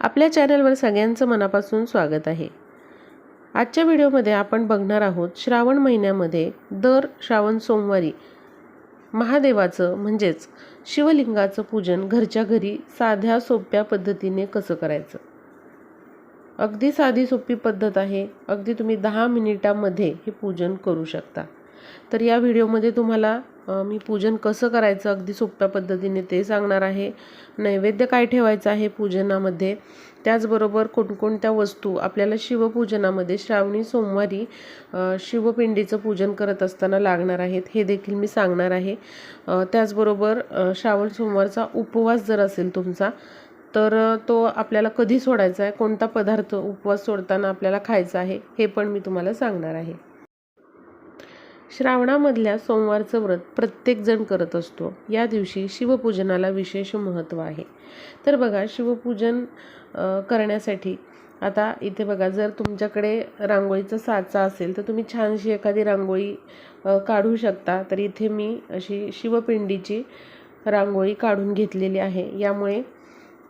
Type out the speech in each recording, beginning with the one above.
आपल्या चॅनलवर सगळ्यांचं मनापासून स्वागत आहे. आजच्या व्हिडिओमध्ये आपण बघणार आहोत श्रावण महिन्यामध्ये दर श्रावण सोमवारी महादेवाचं म्हणजेच शिवलिंगाचं पूजन घरच्या घरी साध्या सोप्या पद्धतीने कसं करायचं? अगदी साधी सोपी पद्धत आहे. अगदी तुम्ही दहा मिनिटामध्ये हे पूजन करू शकता. तर या व्हिडिओमध्ये तुम्हाला मी पूजन कसं करायचं अगदी सोप्या पद्धतीने ते सांगणार आहे. नैवेद्य काय ठेवायचं आहे पूजनामध्ये? त्याचबरोबर कोणकोणत्या वस्तू? आपल्याला शिवपूजनामध्ये श्रावणी सोमवारी शिवपिंडीचं पूजन करत असताना लागणार आहेत हे देखील मी सांगणार आहे. त्याचबरोबर श्रावण सोमवारचा उपवास जर असेल तुमचा तर तो आपल्याला कधी सोडायचा आहे? कोणता पदार्थ उपवास सोडताना आपल्याला खायचा आहे? हे पण मी तुम्हाला सांगणार आहे. श्रावणामधल्या सोमवारचं व्रत प्रत्येकजण करत असतो. या दिवशी शिवपूजनाला विशेष महत्त्व आहे. तर बघा शिवपूजन करण्यासाठी आता इथे बघा जर तुमच्याकडे रांगोळीचा साचा असेल तर तुम्ही छानशी एखादी रांगोळी काढू शकता. तर इथे मी अशी शिवपिंडीची रांगोळी काढून घेतलेली आहे. यामुळे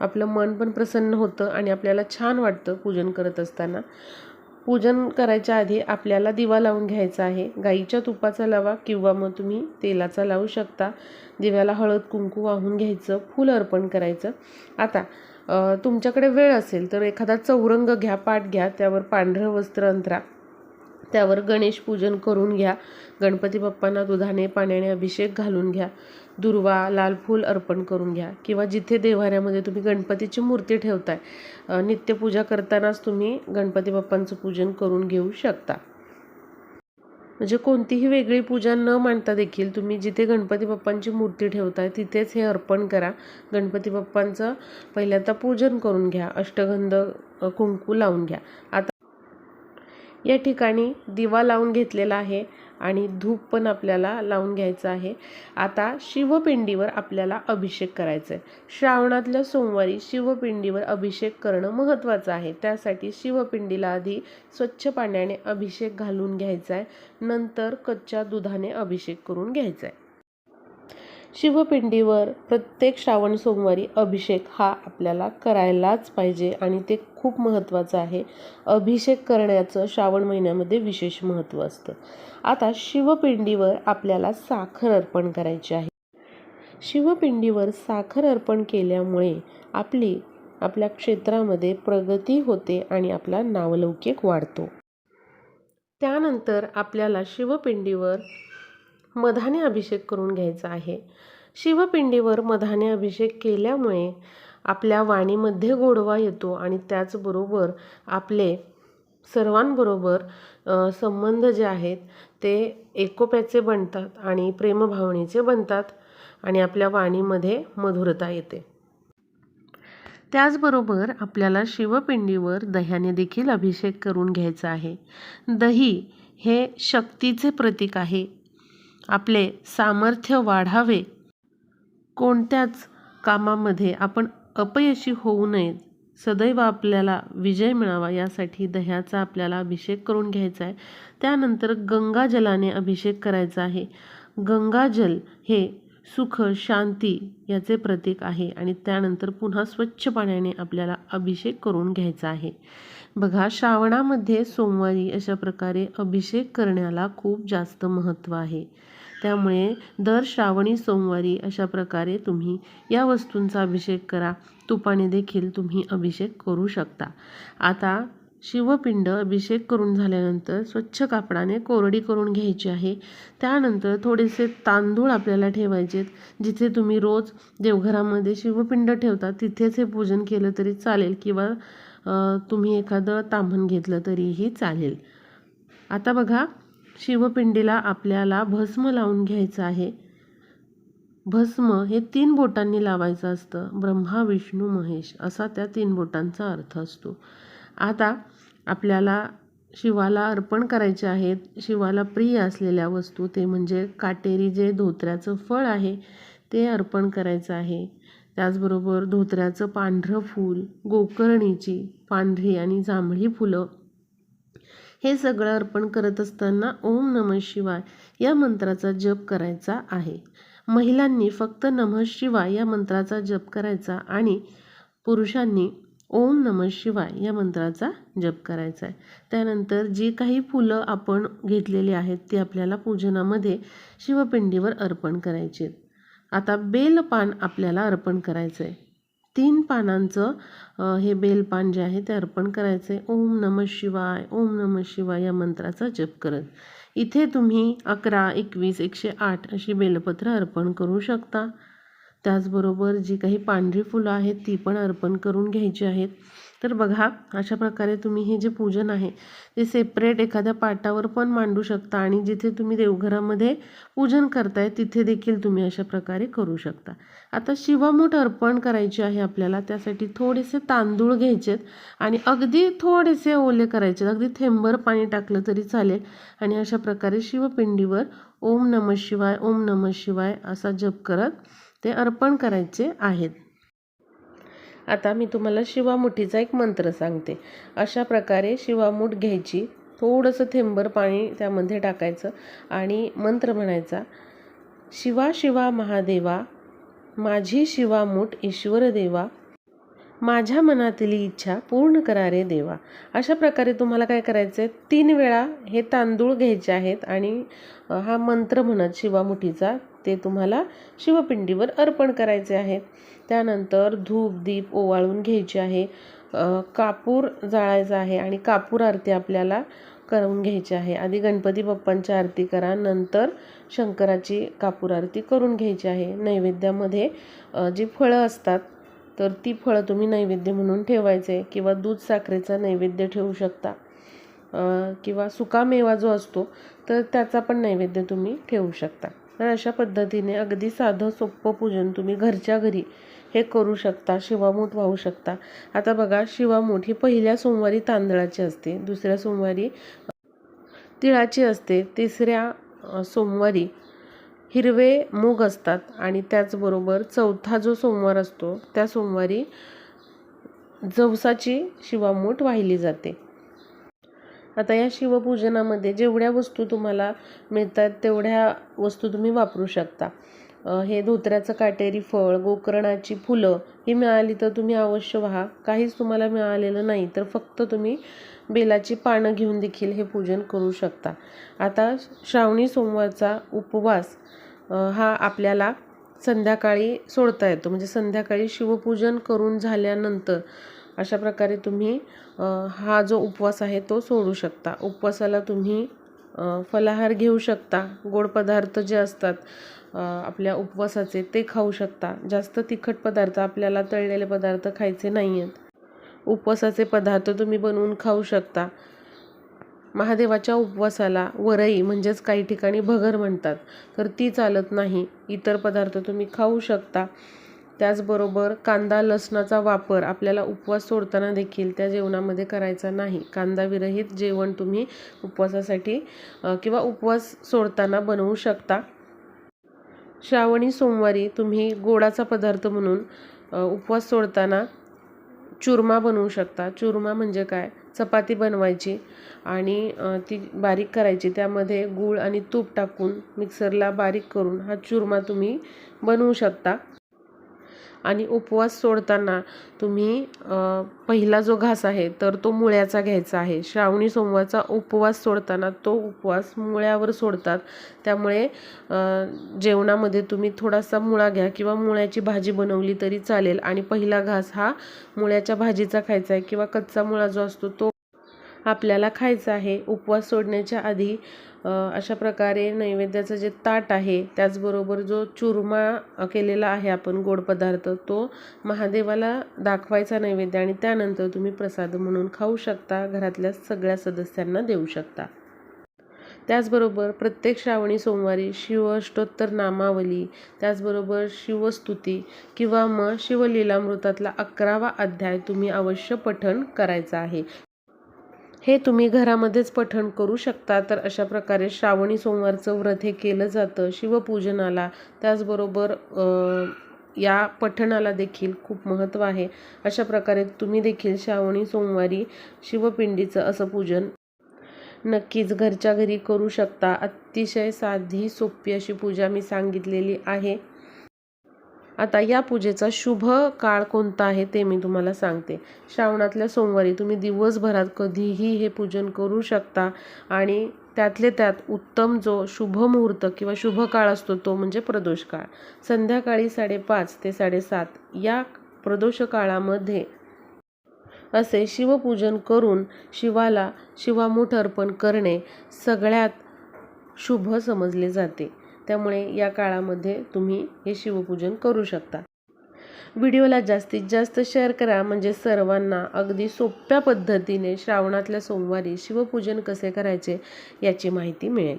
आपलं मन पण प्रसन्न होतं आणि आपल्याला छान वाटतं पूजन करत असताना. पूजन करायच्या आधी आपल्याला दिवा लावून घ्यायचा आहे. गाईच्या तुपाचा लावा किंवा मग तुम्ही तेलाचा लावू शकता. दिव्याला हळद कुंकू वाहून घ्यायचं फूल अर्पण करायचं. आता तुमच्याकडे वेळ असेल तर एखादा चौरंग घ्या पाट घ्या त्यावर पांढरं वस्त्र अंतरा. त्यावर गणेश पूजन करून घ्या. गणपती बाप्पांना दुधाने पाण्याने अभिषेक घालून घ्या. दुर्वा लाल फूल अर्पण करून घ्या. किंवा जिथे देवाऱ्यामध्ये तुम्ही गणपतीची मूर्ती ठेवताय नित्यपूजा करतानाच तुम्ही गणपती बाप्पांचं पूजन करून घेऊ शकता. म्हणजे कोणतीही वेगळी पूजा न मांडता देखील तुम्ही जिथे गणपती बाप्पांची मूर्ती ठेवताय तिथेच हे अर्पण करा. गणपती बाप्पांचं पहिल्यांदा पूजन करून घ्या. अष्टगंध कुंकू लावून घ्या. आता या ठिकाणी दिवा लावून घेतलेला आहे आणि धूप पण आपल्याला लावून घ्यायचं आहे. आता शिवपिंडीवर आपल्याला अभिषेक करायचा आहे श्रावणातल्या सोमवारी शिवपिंडीवर अभिषेक करणं महत्त्वाचं आहे. त्यासाठी शिवपिंडीला आधी स्वच्छ पाण्याने अभिषेक घालून घ्यायचा आहे नंतर कच्च्या दुधाने अभिषेक करून घ्यायचा आहे शिवपिंडीवर प्रत्येक श्रावण सोमवारी अभिषेक हा आपल्याला करायलाच पाहिजे आणि ते खूप महत्त्वाचं आहे. अभिषेक करण्याचं श्रावण महिन्यामध्ये विशेष महत्त्व असतं. आता शिवपिंडीवर आपल्याला साखर अर्पण करायची आहे. शिवपिंडीवर साखर अर्पण केल्यामुळे आपली आपल्या क्षेत्रामध्ये प्रगती होते आणि आपला नावलौकिक वाढतो. त्यानंतर आपल्याला शिवपिंडीवर मधाने अभिषेक करून घ्यायचा आहे. शिवपिंडीवर मधाने अभिषेक केल्यामुळे आपल्या वाणीमध्ये गोडवा येतो आणि त्याचबरोबर आपले सर्वांबरोबर संबंध जे आहेत ते एकोप्याचे बनतात आणि प्रेमभावनेचे बनतात आणि आपल्या वाणीमध्ये मधुरता येते. त्याचबरोबर आपल्याला शिवपिंडीवर दह्याने देखील अभिषेक करून घ्यायचा आहे. दही हे शक्तीचे प्रतीक आहे. आपले सामर्थ्य वाढावे. कोणत्याच कामामध्ये आपण अपयशी होऊ नये. सदैव आपल्याला विजय मिळावा यासाठी दह्याचा आपल्याला अभिषेक करून घ्यायचा आहे. त्यानंतर गंगाजलाने अभिषेक करायचा आहे. गंगाजल हे सुख शांती याचे प्रतीक आहे आणि त्यानंतर पुन्हा स्वच्छ पाण्याने आपल्याला अभिषेक करून घ्यायचा आहे. बघा श्रावणामध्ये सोमवारी अशा प्रकारे अभिषेक करण्याला खूप जास्त महत्त्व आहे. त्यामुळे दर श्रावणी सोमवारी अशा प्रकारे तुम्ही या वस्तूंचा अभिषेक करा. तुपाने देखील तुम्ही अभिषेक करू शकता. आता शिवपिंड अभिषेक करून झाल्यानंतर स्वच्छ कापडाने कोरडी करून घ्यायची आहे. त्यानंतर थोडेसे तांदूळ आपल्याला ठेवायचे जिथे तुम्ही रोज देवघरामध्ये शिवपिंड ठेवता तिथेच हे पूजन केलं तरी चालेल किंवा तुम्ही एखादं ताम्हण घेतलं तरीही चालेल. आता बघा शिवपिंडीला आपल्याला भस्म लावून घ्यायचं आहे. भस्म हे तीन बोटांनी लावायचं असतं. ब्रह्मा विष्णू महेश असा त्या तीन बोटांचा अर्थ असतो. आता आपल्याला शिवाला अर्पण करायचे आहेत. शिवाला प्रिय असलेल्या वस्तू ते म्हणजे काटेरी जे धोत्र्याचं फळ आहे ते अर्पण करायचं आहे. त्याचबरोबर धोत्र्याचं पांढरं फूल गोकर्णीची पांढरी आणि जांभळी फुलं हे सगळं अर्पण करत असताना ओम नमः शिवाय या मंत्राचा जप करायचा आहे. महिलांनी फक्त नमः शिवाय या मंत्राचा जप करायचा आणि पुरुषांनी ओम नम शिवाय या मंत्राचा जप करायचा आहे. त्यानंतर जी काही फुलं आपण घेतलेली आहेत ती आपल्याला पूजनामध्ये शिवपिंडीवर अर्पण करायची आहेत. आता बेलपान आपल्याला अर्पण करायचं आहे तीन पानांचं हे बेलपान जे आहे ते अर्पण करायचं आहे ओम नम शिवाय ओम नम शिवाय या मंत्राचा जप करत. इथे तुम्ही अकरा एकवीस एकशे आठ अशी बेलपत्र अर्पण करू शकता. त्याचबरोबर जी काही पांढरी फुलं आहेत ती पण अर्पण करून घ्यायची आहेत. तर बघा अशा प्रकारे तुम्ही हे जे पूजन आहे ते सेपरेट एखाद्या पाटावर पण मांडू शकता आणि जिथे तुम्ही देवघरामध्ये पूजन करताय तिथे देखील तुम्ही अशा प्रकारे करू शकता. आता शिवामूठ अर्पण करायची आहे आपल्याला त्यासाठी थोडेसे तांदूळ घ्यायचेत आणि अगदी थोडेसे ओले करायचे अगदी थेंबर पाणी टाकलं तरी चालेल आणि अशा प्रकारे शिवपिंडीवर ओम नम शिवाय ओम नम शिवाय असा जप करत ते अर्पण करायचे आहेत. आता मी तुम्हाला शिवामुठीचा एक मंत्र सांगते. अशा प्रकारे शिवामूठ घ्यायची. थोडंसं थेंबर पाणी त्यामध्ये टाकायचं आणि मंत्र म्हणायचा शिवा शिवा महादेवा माझी शिवामूठ ईश्वर देवा माझ्या मनातली इच्छा पूर्ण करा रे देवा. अशा प्रकारे तुम्हाला काय करायचं आहे तीन वेळा हे तांदूळ घ्यायचे आहेत आणि हा मंत्र म्हणत शिवामुठीचा ते तुम्हाला शिवपिंडीवर अर्पण करायचे आहेत त्यानंतर धूप दीप ओवाळून घ्यायचे आहे. कापूर जाळायचा आहे आणि कापूर आरती आपल्याला करून घ्यायची आहे. आधी गणपती बाप्पांची आरती करा नंतर शंकराची कापूर आरती करून घ्यायची आहे. नैवेद्यामध्ये जी फळं असतात तर ती फळं तुम्ही नैवेद्य म्हणून ठेवायचे किंवा दूध साखरेचा नैवेद्य ठेवू शकता. किंवा सुकामेवा जो असतो तर त्याचा पण नैवेद्य तुम्ही ठेवू शकता. तर अशा पद्धतीने अगदी साधं सोपं पूजन तुम्ही घरच्या घरी हे करू शकता शिवामूठ वाहू शकता. आता बघा शिवामूठ ही पहिल्या सोमवारी तांदळाची असते दुसऱ्या सोमवारी तिळाची असते तिसऱ्या सोमवारी हिरवे मूग असतात आणि त्याचबरोबर चौथा जो सोमवार असतो त्या सोमवारी जवसाची शिवामूठ वाहिली जाते. आता या शिवपूजनामध्ये जेवढ्या वस्तू तुम्हाला मिळतात तेवढ्या वस्तू तुम्ही वापरू शकता. हे धोत्र्याचं काटेरी फळ गोकर्णाची फुलं ही मिळाली तर तुम्ही अवश्य व्हा. काहीच तुम्हाला मिळालेलं नाही तर फक्त तुम्ही बेलाची पानं घेऊन देखील हे पूजन करू शकता. आता श्रावणी सोमवारचा उपवास हा आपल्याला संध्याकाळी सोडता येतो. म्हणजे संध्याकाळी शिवपूजन करून झाल्यानंतर अशा प्रकारे तुम्ही हा जो उपवास आहे तो सोडू शकता. उपवासाला तुम्ही फलाहार घेऊ शकता. गोड पदार्थ जे असतात आपल्या उपवासाचे ते खाऊ शकता. जास्त तिखट पदार्थ आपल्याला तळलेले पदार्थ खायचे नाही आहेत उपवासाचे पदार्थ तुम्ही बनवून खाऊ शकता. महादेवाच्या उपवासाला वरई म्हणजेच काही ठिकाणी भगर म्हणतात. तर ती चालत नाही. इतर पदार्थ तुम्ही खाऊ शकता. त्याचबरोबर कांदा लसणाचा वापर आपल्याला उपवास सोडताना देखील त्या जेवणामध्ये करायचा नाही. कांदाविरहित जेवण तुम्ही उपवासासाठी किंवा उपवास सोडताना बनवू शकता. श्रावणी सोमवारी तुम्ही गोडाचा पदार्थ म्हणून उपवास सोडताना चुरमा बनवू शकता. चुरमा म्हणजे काय? चपाती बनवायची आणि ती बारीक करायची. त्यामध्ये गूळ आणि तूप टाकून मिक्सरला बारीक करून हा चुरमा तुम्ही बनवू शकता. आणि उपवास सोडताना तुम्ही पहिला जो घास आहे तर तो मुळ्याचा घ्यायचा आहे. श्रावणी सोमवारचा उपवास सोडताना तो उपवास मुळ्यावर सोडतात. त्यामुळे जेवणामध्ये तुम्ही थोडासा मुळा घ्या किंवा मुळ्याची भाजी बनवली तरी चालेल. आणि पहिला घास हा मुळ्याच्या भाजीचा खायचा आहे किंवा कच्चा मुळा जो असतो तो आपल्याला खायचा आहे. उपवास सोडण्याच्या आधी अशा प्रकारे नैवेद्याचं जे ताट आहे त्याचबरोबर जो चुरमा केलेला आहे आपण गोड पदार्थ तो महादेवाला दाखवायचा नैवेद्य आणि त्यानंतर तुम्ही प्रसाद म्हणून खाऊ शकता घरातल्या सगळ्या सदस्यांना देऊ शकता. त्याचबरोबर प्रत्येक श्रावणी सोमवारी शिवष्टोत्तर नामावली त्याचबरोबर शिवस्तुती किंवा मग शिवलीलामृतातला अकरावा अध्याय तुम्ही अवश्य पठण करायचा आहे. हे तुम्ही घरामध्येच पठण करू शकता. तर अशा प्रकारे श्रावणी सोमवारचं व्रत हे केलं जातं. शिवपूजनाला. त्याचबरोबर या पठणाला देखील खूप महत्त्व आहे. अशा प्रकारे तुम्ही देखील श्रावणी सोमवारी शिवपिंडीचं असं पूजन नक्कीच घरच्या घरी करू शकता. अतिशय साधी सोपी अशी पूजा मी सांगितलेली आहे. आता या पूजेचा शुभ काळ कोणता आहे ते मी तुम्हाला सांगते. श्रावणातल्या सोमवारी तुम्ही दिवसभरात कधीही हे पूजन करू शकता आणि त्यातले त्यात उत्तम जो शुभ मुहूर्त किंवा शुभ काळ असतो तो म्हणजे प्रदोष काळ. संध्याकाळी साडेपाच ते साडेसात या प्रदोष काळामध्ये असे शिवपूजन करून शिवाला शिवामूठ अर्पण करणे सगळ्यात शुभ समजले जाते. त्यामुळे या काळामध्ये तुम्ही हे शिवपूजन करू शकता. व्हिडिओला जास्तीत जास्त शेअर करा म्हणजे सर्वांना अगदी सोप्या पद्धतीने श्रावणातल्या सोमवारी शिवपूजन कसे करायचे याची माहिती मिळेल.